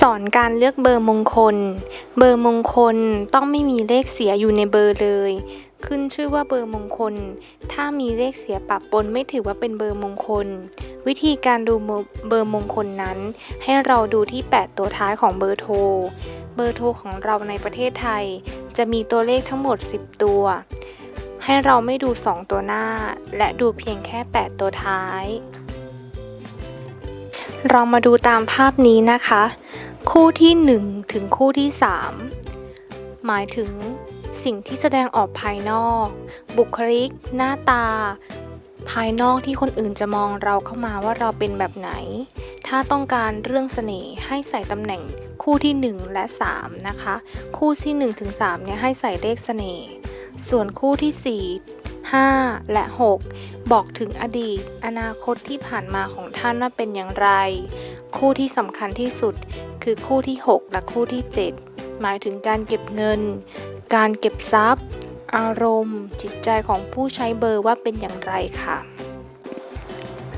สอนการเลือกเบอร์มงคล เบอร์มงคลต้องไม่มีเลขเสียอยู่ในเบอร์เลย ขึ้นชื่อว่าเบอร์มงคล ถ้ามีเลขเสียปะปนไม่ถือว่าเป็นเบอร์มงคล วิธีการดูเบอร์มงคลนั้น ให้เราดูที่ 8 ตัวท้ายของเบอร์โทร เบอร์โทรของเราในประเทศไทย จะมีตัวเลขทั้งหมด 10 ตัว ให้เราไม่ดู 2 ตัวหน้า และดูเพียงแค่ 8 ตัวท้าย เรามาดูตามภาพนี้นะคะ คู่ที่ 1 ถึงคู่ที่ 3 หมายถึงสิ่งที่แสดงออกภายนอก บุคลิก หน้าตา ภายนอกที่คนอื่นจะมองเราเข้ามาว่าเราเป็นแบบไหน ถ้าต้องการเรื่องเสน่ห์ให้ใส่ตำแหน่งคู่ที่ 1 และ 3 นะคะ คู่ที่ 1 ถึง 3 เนี่ยให้ใส่เลขเสน่ห์ส่วนคู่ที่ 4 5 และ 6 บอกถึงอดีต อนาคตที่ผ่านมาของท่านว่าเป็นอย่างไร คู่ที่สำคัญที่สุด คือคู่ที่ 6 และคู่ที่ 7 หมายถึงการเก็บเงิน การเก็บทรัพย์ อารมณ์ จิตใจของผู้ใช้เบอร์ว่าเป็นอย่างไรค่ะ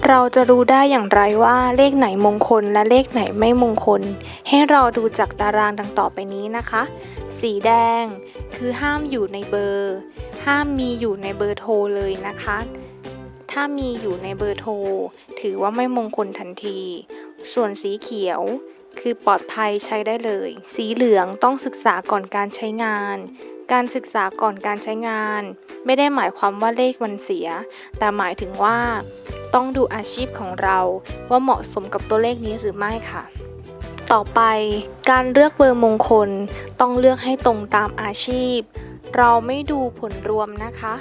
เราจะรู้ได้อย่างไรว่าเลขไหนมงคลและเลขไหนไม่มงคล ให้เราดูจากตารางดังต่อไปนี้นะคะ สีแดงคือห้ามอยู่ในเบอร์ ห้ามมีอยู่ในเบอร์โทรเลยนะคะ ถ้ามีอยู่ในเบอร์โทร ถือว่าไม่มงคลทันที ส่วนสีเขียว คือปลอดภัยใช้ได้เลย สีเหลืองต้องศึกษาก่อนการใช้งาน การศึกษาก่อนการใช้งาน ไม่ได้หมายความว่าเลขมันเสีย แต่หมายถึงว่า ต้องดูอาชีพของเราว่าเหมาะสมกับตัวเลขนี้หรือไม่ค่ะต่อไปการเลือกเบอร์มงคลต้องเลือกให้ตรงตามอาชีพ เราไม่ดูผลรวมนะคะ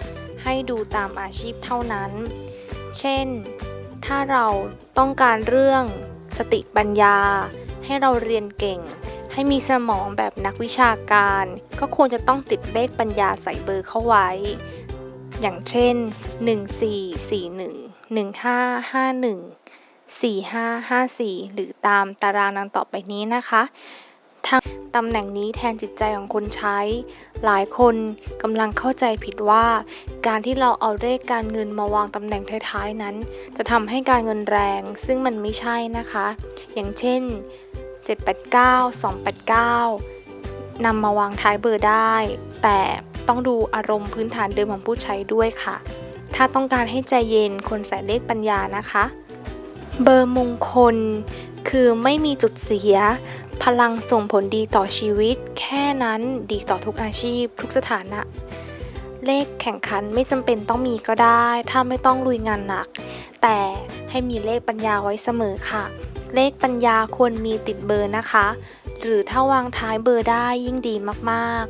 ให้ดูตามอาชีพเท่านั้น เช่น ถ้าเราต้องการเรื่องสติปัญญา ให้เราเรียนเก่ง ให้มีสมองแบบนักวิชาการ ก็ควรจะต้องติดเลขปัญญาใส่เบอร์เข้าไว้ อย่างเช่น 1441 1551 4554 หรือตามตารางดังต่อไปนี้นะคะ ทั้งตำแหน่งนี้แทนจิตใจของคนใช้ หลายคนกำลังเข้าใจผิดว่า การที่เราเอาเลขการเงินมาวางตำแหน่งท้ายๆนั้น จะทำให้การเงินแรง ซึ่งมันไม่ใช่นะคะ อย่างเช่น 789 289นำมาวางท้ายเบอร์ได้ แต่ต้องดูอารมณ์พื้นฐานเดิมของผู้ใช้ด้วยค่ะ ถ้าต้องการให้ใจเย็นคนใส่เลขปัญญานะคะ เบอร์มงคลคือไม่มีจุดเสีย พลังส่งผลดีต่อชีวิต แค่นั้นดีต่อทุกอาชีพ ทุกสถานะ เลขแข่งขันไม่จำเป็นต้องมีก็ได้ ถ้าไม่ต้องลุยงานหนัก แต่ให้มีเลขปัญญาไว้เสมอค่ะ เลขปัญญาควรมีติดเบอร์นะคะ หรือถ้าวางท้ายเบอร์ได้ยิ่งดีมาก